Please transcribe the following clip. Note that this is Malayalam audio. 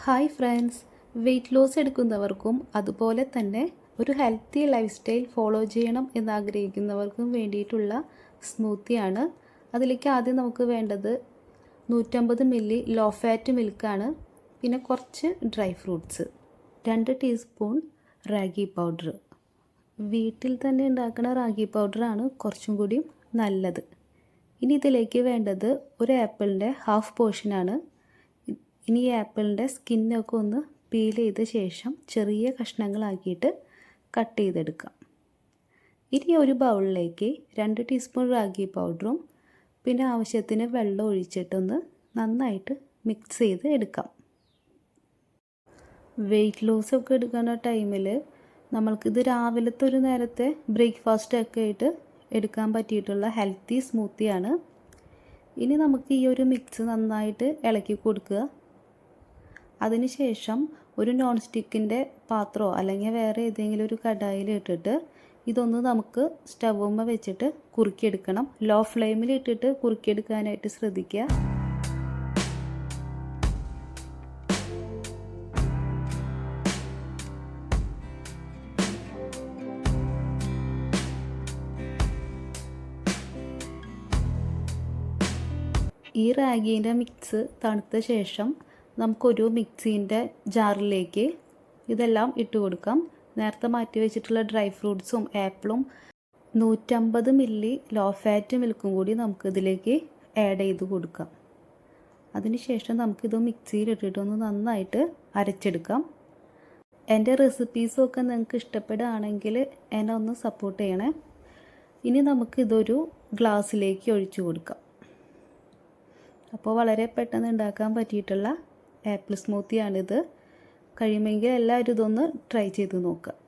Hi friends. വെയ്റ്റ് ലോസ് എടുക്കുന്നവർക്കും അതുപോലെ തന്നെ ഒരു ഹെൽത്തി ലൈഫ് സ്റ്റൈൽ ഫോളോ ചെയ്യണം എന്നാഗ്രഹിക്കുന്നവർക്കും വേണ്ടിയിട്ടുള്ള സ്മൂത്തിയാണ്. അതിലേക്ക് ആദ്യം നമുക്ക് വേണ്ടത് നൂറ്റമ്പത് മില്ലി ലോ ഫാറ്റ് മിൽക്കാണ്. പിന്നെ കുറച്ച് ഡ്രൈ ഫ്രൂട്ട്സ്. രണ്ട് ടീസ്പൂൺ റാഗി പൗഡർ. വീട്ടിൽ തന്നെ ഉണ്ടാക്കുന്ന റാഗി പൗഡറാണ് കുറച്ചും കൂടി നല്ലത്. ഇനി ഇതിലേക്ക് വേണ്ടത് ഒരു ആപ്പിളിന്റെ ഹാഫ് പോർഷനാണ്. ഇനി ഈ ആപ്പിളിന്റെ സ്കിന്നൊക്കെ ഒന്ന് പീൽ ചെയ്ത ശേഷം ചെറിയ കഷ്ണങ്ങളാക്കിയിട്ട് കട്ട് ചെയ്തെടുക്കാം ഇനി ഒരു ബൗളിലേക്ക് രണ്ട് ടീസ്പൂൺ റാഗി പൗഡറും പിന്നെ ആവശ്യത്തിന് വെള്ളം ഒഴിച്ചിട്ടൊന്ന് നന്നായിട്ട് മിക്സ് ചെയ്ത് എടുക്കാം. വെയിറ്റ് ലോസ് ഒക്കെ എടുക്കുന്ന ടൈമിൽ നമ്മൾക്കിത് രാവിലത്തെ ഒരു നേരത്തെ ബ്രേക്ക്ഫാസ്റ്റ് ഒക്കെ ആയിട്ട് എടുക്കാൻ പറ്റിയിട്ടുള്ള ഹെൽത്തി സ്മൂത്തിയാണ് ഇനി നമുക്ക് ഈ ഒരു മിക്സ് നന്നായിട്ട് ഇളക്കി കൊടുക്കുക. അതിനുശേഷം ഒരു നോൺ സ്റ്റിക്കിന്റെ പാത്രമോ അല്ലെങ്കിൽ വേറെ ഏതെങ്കിലും ഒരു കടായിൽ ഇട്ടിട്ട് ഇതൊന്ന് നമുക്ക് സ്റ്റൗമ്മ വെച്ചിട്ട് കുറുക്കിയെടുക്കണം. ലോ ഫ്ലെയിമിൽ ഇട്ടിട്ട് കുറുക്കിയെടുക്കാനായിട്ട് ശ്രദ്ധിക്കുക. ഈ റാഗീന്റെ മിക്സ് തണുത്ത ശേഷം നമുക്കൊരു മിക്സീന്റെ ജാറിലേക്ക് ഇതെല്ലാം ഇട്ട് കൊടുക്കാം. നേരത്തെ മാറ്റി വെച്ചിട്ടുള്ള ഡ്രൈ ഫ്രൂട്ട്സും ആപ്പിളും നൂറ്റമ്പത് മില്ലി ലോ ഫാറ്റ് മിൽക്കും കൂടി നമുക്ക് ഇതിലേക്ക് ആഡ് ചെയ്ത് കൊടുക്കാം. അതിനുശേഷം നമുക്കിത് മിക്സിയിൽ ഇട്ടിട്ടൊന്ന് നന്നായിട്ട് അരച്ചെടുക്കാം. എന്റെ റെസിപ്പീസൊക്കെ നിങ്ങൾക്ക് ഇഷ്ടപ്പെടുകയാണെങ്കിൽ എന്നെ ഒന്ന് സപ്പോർട്ട് ചെയ്യണേ. ഇനി നമുക്കിതൊരു ഗ്ലാസ്സിലേക്ക് ഒഴിച്ചു കൊടുക്കാം. അപ്പോൾ വളരെ പെട്ടെന്ന് ഉണ്ടാക്കാൻ പറ്റിയിട്ടുള്ള ആപ്പിൾ സ്മൂത്തിയാണിത്. കഴിയുമെങ്കിൽ എല്ലാവരും ഇതൊന്ന് ട്രൈ ചെയ്ത് നോക്കുക